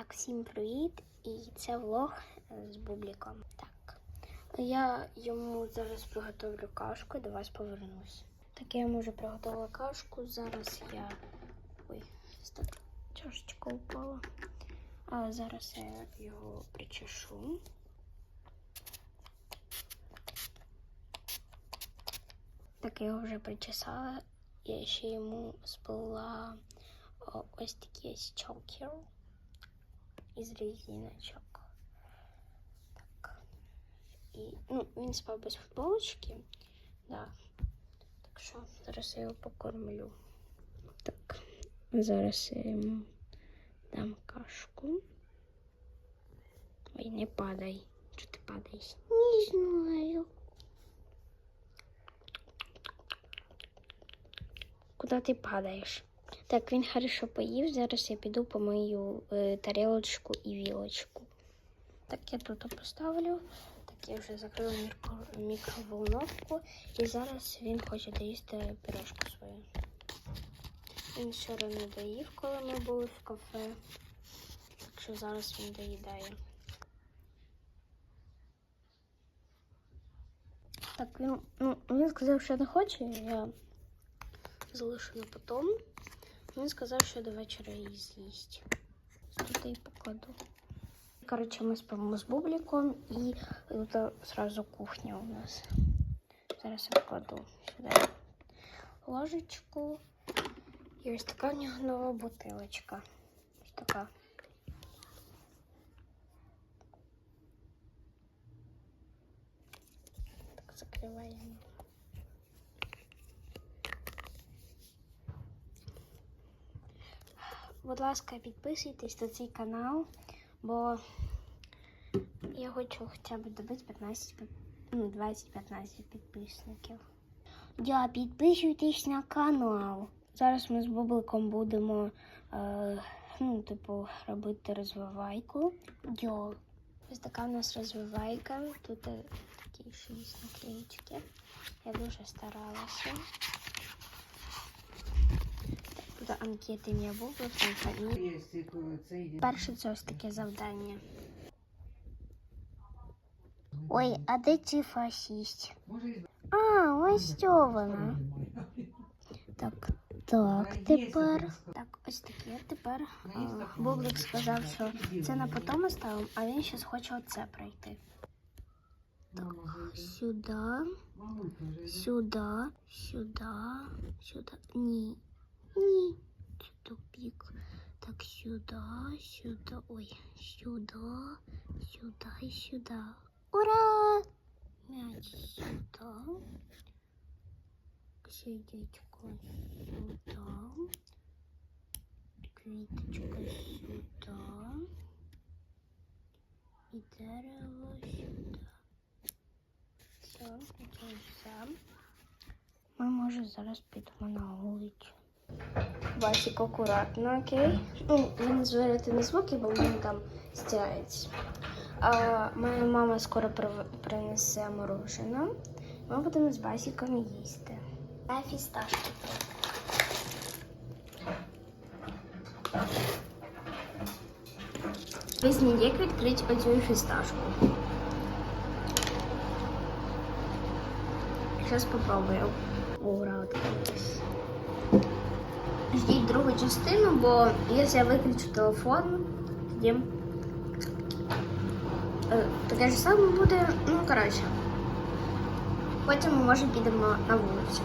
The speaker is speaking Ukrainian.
Так, всім привіт! І це влог з бубліком. Так. Я йому зараз приготовлю кашку, до вас повернусь. Так, я йому вже приготувала кашку. Зараз я. Ой, так чашечка упала. А зараз я його причешу. Так, я його вже причесала. Я ще йому сплела ось ось чокер із резиночок. Так. І, ну, він спав без футболочки. Да. Так що зараз я його покормлю. Так, зараз я йому дам кашку. Ой, не падай. Чого ти падаєш? Не знаю. Куди ти падаєш? Так, він хорошо поїв. Зараз я піду помию е, тарілочку і вілочку. Так, я тут поставлю. Так, я вже закрила мікроволновку. І зараз він хоче доїсти пирожку свою. Він вчора не доїв, коли ми були в кафе. Так що зараз він доїдає. Так, він, ну, він сказав, що не хоче, я залишу на потом. Він сказав, що до вечора її з'їсть. Тут і покладу. Коротше, ми спимо з бубліком і тут одразу кухня у нас. Зараз я покладу сюди ложечку. І ось така в нього нова бутилочка. Ось така. Так, закриваємо. Будь ласка, підписуйтесь на цей канал, бо я хочу хоча б добити 15, ну, 20-15 підписників. Я підписуйтесь на канал. Зараз ми з Бубликом будемо е, ну, типу, робити розвивайку. Йо. Ось така у нас розвивайка. Тут е, такі шість наклеїчки. Я дуже старалася. Тут анкети мій Бублик, фамілія. Перше це ось таке завдання. Ой, а де ці фашіст? А, ось вона. Так, так, тепер. Так, ось таке. Тепер а, Бублик сказав, що це на потом ставимо, а він зараз хоче оце пройти. Так, сюди, сюди, сюди, сюди. Ні. Ні. Це тупик. Так, сюда, сюда, ой, сюда, сюда и сюда. Ура! Мяч сюда. Сердечко сюда. Квіточка сюда. І дерево сюди. Все, це все. Ми, може, зараз підемо на вулицю. Басик акуратно, окей? Ну, він звірити не звуки, бо він там стирається. А моя мама скоро принесе мороженое. Ми будемо з Басиком їсти. А фісташки. Візьміть, як відкрити оцю фісташку. Зараз попробую. Ура, відкрилась. Частину, бо якщо я виключу телефон, тоді е, таке ж саме буде, ну коротше. Потім ми може підемо на вулицю.